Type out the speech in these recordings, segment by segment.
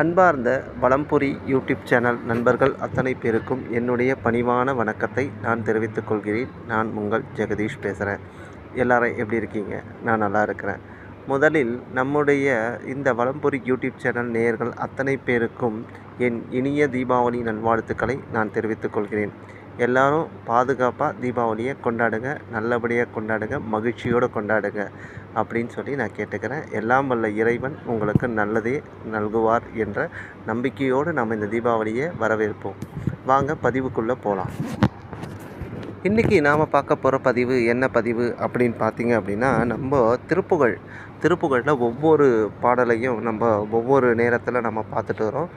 அன்பார்ந்த வலம்புரி YouTube channel நண்பர்கள் அத்தனை பேருக்கும் என்னுடைய பணிவான வணக்கத்தை நான் தெரிவித்துக் கொள்கிறேன். நான் உங்கள் ஜெகதீஷ் பேசுகிறேன் எல்லாரும் எப்படி இருக்கீங்க? நான் நல்லா இருக்கிறேன். முதலில் நம்முடைய இந்த வலம்புரி யூடியூப் சேனல் நேயர்கள் அத்தனை பேருக்கும் என் இனிய தீபாவளி நல்வாழ்த்துக்களை நான் தெரிவித்துக் கொள்கிறேன். எல்லாரும் பாதுகாப்பாக தீபாவளியை கொண்டாடுங்க நல்லபடியாக கொண்டாடுங்க மகிழ்ச்சியோடு கொண்டாடுங்க. அப்படின்னு சொல்லி நான் கேட்டுக்கிறேன். எல்லாம் வல்ல இறைவன் உங்களுக்கு நல்லதே நல்குவார் என்ற நம்பிக்கையோடு நம்ம இந்த தீபாவளியை வரவேற்போம். வாங்க பதிவுக்குள்ளே போகலாம் இன்றைக்கி நாம் பார்க்க போகிற பதிவு என்ன பதிவு அப்படின்னு பார்த்தீங்க அப்படின்னா நம்ம திருப்புகழ். திருப்புகழில் ஒவ்வொரு பாடலையும் நம்ம ஒவ்வொரு நேரத்தில் நம்ம பார்த்துட்டு வரோம்.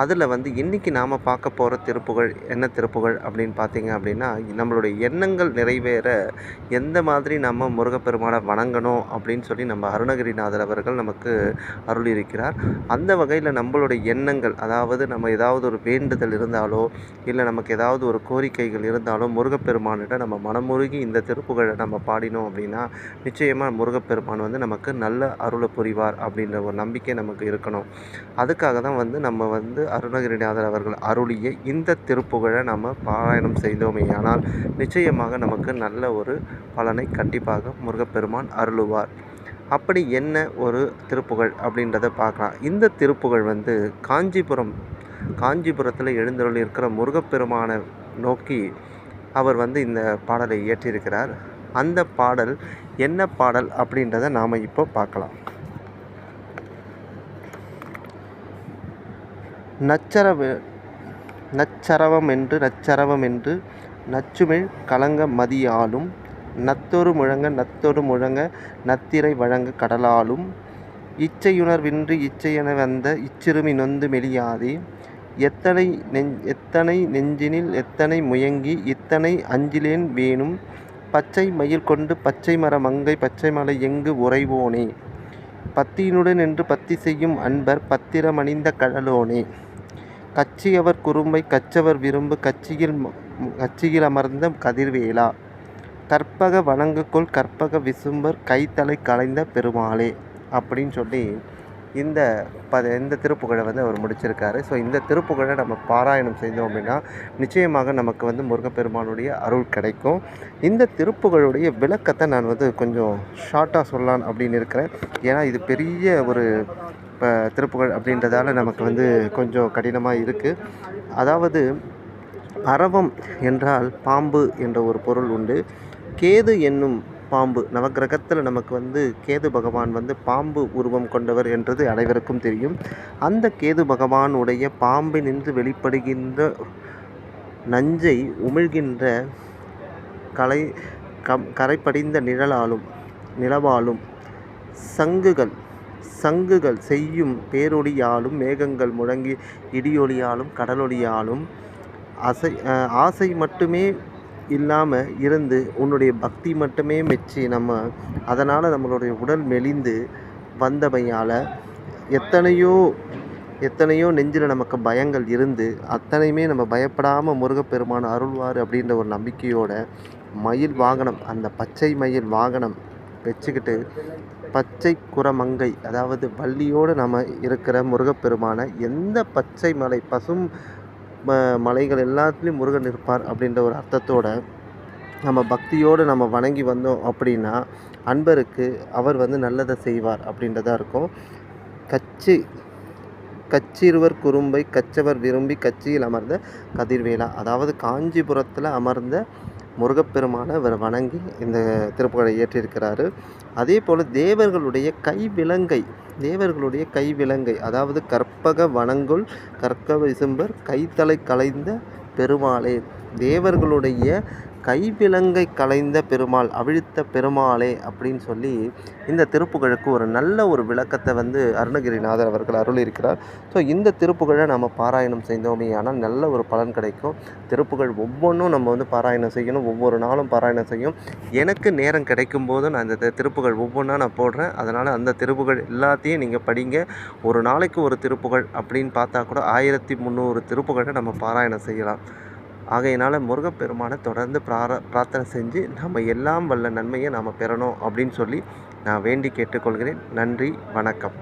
அதில் வந்து இன்றைக்கி நாம் பார்க்க போகிற திருப்புகள் என்ன திருப்புகழ் அப்படின்னு பார்த்தீங்க அப்படின்னா நம்மளுடைய எண்ணங்கள் நிறைவேற எந்த மாதிரி நம்ம முருகப்பெருமானை வணங்கணும் அப்படின்னு சொல்லி நம்ம அருணகிரிநாதர் அவர்கள் நமக்கு அருளியிருக்கிறார். அந்த வகையில் நம்மளுடைய எண்ணங்கள் அதாவது நம்ம ஏதாவது ஒரு வேண்டுதல் இருந்தாலோ இல்லை நமக்கு ஏதாவது ஒரு கோரிக்கைகள் இருந்தாலோ முருகப்பெருமானிடம் நம்ம மனமுருகி இந்த திருப்புகழை நம்ம பாடினோம் அப்படின்னா நிச்சயமாக முருகப்பெருமான் வந்து நமக்கு நல்ல அருளை புரிவார் அப்படின்ற ஒரு நம்பிக்கை நமக்கு இருக்கணும். அதுக்காக தான் வந்து நம்ம வந்து அருணகிரிநாதர் அவர்கள் அருளிய இந்த திருப்புகழை நம்ம பாராயணம் செய்தோமேயானால் நிச்சயமாக நமக்கு நல்ல ஒரு பலனை கண்டிப்பாக முருகப்பெருமான் அருளுவார். அப்படி என்ன ஒரு திருப்புகழ் அப்படின்றத பார்க்கலாம். இந்த திருப்புகழ் வந்து காஞ்சிபுரம் காஞ்சிபுரத்தில் எழுந்தருள் இருக்கிற முருகப்பெருமானை நோக்கி அவர் வந்து இந்த பாடலை இயற்றியிருக்கிறார். அந்த பாடல் என்ன பாடல் அப்படின்றத நாம் இப்போ பார்க்கலாம். நச்சரவ நச்சரவம் என்று நச்சரவம் என்று நச்சுமிழ் கலங்க மதியாலும் நத்தொரு முழங்க நத்தொரு முழங்க நத்திரை வழங்க கடலாலும் இச்சையுணர்வின்றி இச்சையென வந்த இச்சிறுமி நொந்து மெலியாதே எத்தனை நெஞ் எத்தனை நெஞ்சினில் எத்தனை முயங்கி இத்தனை அஞ்சிலேன் வேணும் பச்சை மயில் கொண்டு பச்சை மர மங்கை பச்சை மலை எங்கு உறைவோனே பத்தியினுடன் என்று பத்தி செய்யும் அன்பர் பத்திரமணிந்த கடலோனே. கச்சியவர் குறும்பை கச்சவர் விரும்பு கட்சியில் கட்சியில் அமர்ந்த கதிர்வேலா. கற்பக வணங்குக்குள் கற்பக விசும்பர் கைத்தலை கலைந்த பெருமாளே அப்படின்னு சொல்லி இந்த ப இந்த திருப்புகழை வந்து அவர் முடிச்சிருக்காரு. ஸோ இந்த திருப்புகழை நம்ம பாராயணம் செய்தோம் அப்படின்னா நிச்சயமாக நமக்கு வந்து முருகப்பெருமானுடைய அருள் கிடைக்கும். இந்த திருப்புகழுடைய விளக்கத்தை நான் வந்து கொஞ்சம் ஷார்ட்டாக சொல்லலாம் அப்படின்னு இருக்கிறேன். ஏன்னா இது பெரிய ஒரு இப்போ திருப்புகழ் அப்படின்றதால நமக்கு வந்து கொஞ்சம் கடினமாக இருக்குது அதாவது அரவம் என்றால் பாம்பு என்ற ஒரு பொருள் உண்டு. கேது என்னும் பாம்பு நவக்கிரகத்தில் நமக்கு வந்து கேது பகவான் வந்து பாம்பு உருவம் கொண்டவர் என்றது அனைவருக்கும் தெரியும். அந்த கேது பகவானுடைய பாம்பினின்று வெளிப்படுகின்ற நஞ்சை உமிழ்கின்ற கலை கம் கரைப்படிந்த நிழலாலும் நிலவாலும் சங்குகள் சங்குகள் செய்யும் பேரொழியாலும் மேகங்கள் முழங்கி இடியொலியாலும் கடலொலியாலும் அசை ஆசை மட்டுமே இல்லாமல் இருந்து உன்னுடைய பக்தி மட்டுமே மெச்சி நம்ம அதனால் நம்மளுடைய உடல் மெலிந்து வந்தமையால் எத்தனையோ எத்தனையோ நெஞ்சில் நமக்கு பயங்கள் இருந்து அத்தனையுமே நம்ம பயப்படாமல் முருகப்பெருமான் அருள்வார் அப்படின்ற ஒரு நம்பிக்கையோட மயில் வாகனம் அந்த பச்சை மயில் வாகனம் வச்சுக்கிட்டு பச்சை குரமங்கை அதாவது வள்ளியோடு நம்ம இருக்கிற முருகப்பெருமான எந்த பச்சை மலை பசும் ம மலைகள் எல்லாத்துலேயும் முருகன் இருப்பார் அப்படின்ற ஒரு அர்த்தத்தோட நம்ம பக்தியோடு நம்ம வணங்கி வந்தோம் அப்படின்னா அன்பருக்கு அவர் வந்து நல்லதை செய்வார் அப்படின்றதா இருக்கும். கச்சி கச்சிறுவர் குறும்பை கச்சவர் விரும்பி கட்சியில் அமர்ந்த கதிர்வேலா அதாவது காஞ்சிபுரத்தில் அமர்ந்த முருகப்பெருமானை அவர் வணங்கி இந்த திருப்புகழை இயற்றியிருக்கிறாரு அதே போல் தேவர்களுடைய கைவிலங்கை தேவர்களுடைய கைவிலங்கை அதாவது கற்பக வனங்குள் கற்க விசும்பர் கைத்தலை கலைந்த பெருமாளே தேவர்களுடைய கைவிலங்கை கலைந்த பெருமாள் அவிழ்த்த பெருமாளே அப்படின்னு சொல்லி இந்த திருப்புகழுக்கு ஒரு நல்ல ஒரு விளக்கத்தை வந்து அருணகிரிநாதர் அவர்கள் அருளியிருக்கிறார். ஸோ இந்த திருப்புகழை நம்ம பாராயணம் செய்தோமே ஆனால் நல்ல ஒரு பலன் கிடைக்கும். திருப்புகழ் ஒவ்வொன்றும் நம்ம வந்து பாராயணம் செய்யணும் ஒவ்வொரு நாளும் பாராயணம் செய்யும். எனக்கு நேரம் கிடைக்கும் போது நான் இந்த திருப்புகழ் ஒவ்வொன்றா நான் போடுறேன். அதனால் அந்த திருப்புகழ் எல்லாத்தையும் நீங்கள் படிங்க. ஒரு நாளைக்கு ஒரு திருப்புகழ் அப்படின்னு பார்த்தா கூட ஆயிரத்தி முந்நூறு திருப்புகழை நம்ம பாராயணம் செய்யலாம். ஆகையினால் முருகப்பெருமானை தொடர்ந்து பிரார பிரார்த்தனை செஞ்சு நம்ம எல்லாம் வல்ல நன்மையை நாம் பெறணும் அப்படின்னு சொல்லி நான் வேண்டி கேட்டுக்கொள்கிறேன். நன்றி வணக்கம்.